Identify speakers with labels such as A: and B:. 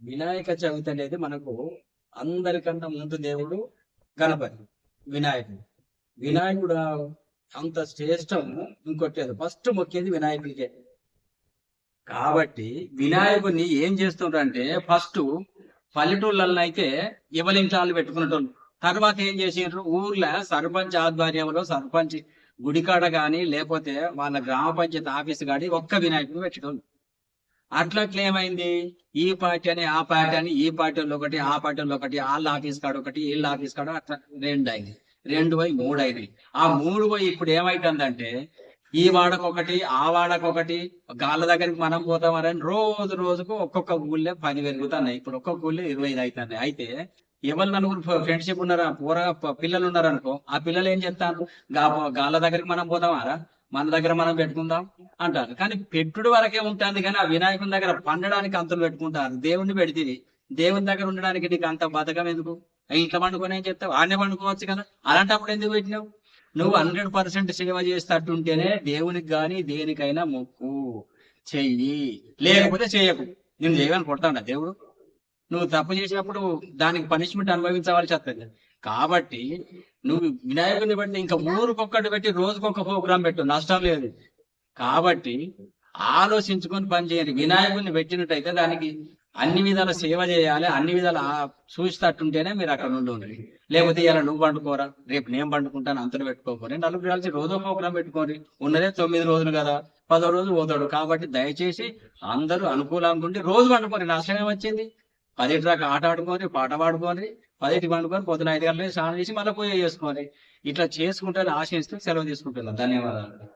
A: వినాయక చవితి అనేది మనకు అందరికన్నా ముందు దేవుడు గణపతి వినాయకుడు. వినాయకుడు అంత శ్రేష్టం ఇంకొట్టేది ఫస్ట్ మొక్కేది వినాయకుడికే. కాబట్టి వినాయకుడిని ఏం చేస్తుండ్రంటే ఫస్ట్ పల్లెటూళ్ళల్లో అయితే ఇవలించాలు పెట్టుకునేటోళ్ళు తర్వాత ఏం చేసిండ్రు? ఊర్లో సర్పంచ్ ఆధ్వర్యంలో సర్పంచ్ గుడికాడ కానీ లేకపోతే వాళ్ళ గ్రామ పంచాయతీ ఆఫీస్ కానీ ఒక్క వినాయకుడు పెట్టుకోండి అట్లా ఏమైంది ఈ పార్టీ అని ఆ పార్టీ అని ఈ పార్టీలో ఒకటి ఆ పార్టీలో ఒకటి వాళ్ళ ఆఫీస్ కాడ ఒకటి వీళ్ళ ఆఫీస్ కాడ అట్లా రెండు అయింది. రెండు పోయి మూడు అయింది. ఆ మూడు పోయి ఇప్పుడు ఏమైతుందంటే ఈ వాడకొకటి ఆ వాడకొకటి గాళ్ళ దగ్గరికి మనం పోతామని రోజు రోజుకు ఒక్కొక్క ఊళ్ళో పని పెరుగుతున్నాయి. ఇప్పుడు ఒక్కొక్క ఊళ్ళో ఇరవై ఐదు అవుతున్నాయి. అయితే ఎవరు నలుగురు ఫ్రెండ్షిప్ ఉన్నారా? పూర పిల్లలు ఉన్నారనుకో ఆ పిల్లలు ఏం చెప్తారు? గాళ్ళ దగ్గరికి మనం పోతామారా మన దగ్గర మనం పెట్టుకుందాం అంటారు. కానీ పెట్టుడు వరకే ఉంటుంది కానీ ఆ వినాయకుని దగ్గర పండడానికి అంతలు పెట్టుకుంటారు. దేవుణ్ణి పెడితే దేవుని దగ్గర ఉండడానికి నీకు అంత బతకం ఎందుకు? ఇంట్లో పండుకొని ఏం చెప్తావు ఆడనే పండుకోవచ్చు కదా. అలాంటప్పుడు ఎందుకు పెట్టినావు? నువ్వు హండ్రెడ్ పర్సెంట్ సేవ చేస్తట్టుంటేనే దేవునికి కానీ దేనికైనా మొక్కు. చెయ్యి. లేకపోతే చేయకు. నేను చేయమని కొడతాడా దేవుడు. నువ్వు తప్పు చేసినప్పుడు దానికి పనిష్మెంట్ అనుభవించవలసి వస్తుంది. కాబట్టి నువ్వు వినాయకుడిని బట్టి ఇంకా ఊరికొక్కటి పెట్టి రోజుకొక ప్రోగ్రాం పెట్టు. నష్టం లేదు. కాబట్టి ఆలోచించుకొని పని చేయాలి వినాయకుడిని పెట్టినట్టయితే దానికి అన్ని విధాల సేవ చేయాలి. అన్ని విధాల చూసినట్టుంటేనే మీరు అక్కడ నుండి ఉండండి. లేకపోతే ఇలా నువ్వు పండుకోరా రేపు నేను పండుకుంటాను అంతలు పెట్టుకోకూరి నలుగురు కలిసి రోజో ప్రోగ్రాం పెట్టుకోరి ఉన్నదే తొమ్మిది రోజులు కదా పదో రోజు పోతాడు. కాబట్టి దయచేసి అందరూ అనుకూలంగా ఉండి రోజు పండుకోరు నష్టం ఏమొచ్చింది పదిటి దాకా ఆట ఆడుకొని పాట పాడుకొని పదిటి పండుకొని పొద్దున ఐదు గంటలకి స్నానం చేసి మళ్ళీ పూజ చేసుకోవాలి. ఇట్లా చేసుకుంటే ఆశిస్తూ సెలవు తీసుకుంటున్నాను ధన్యవాదాలు.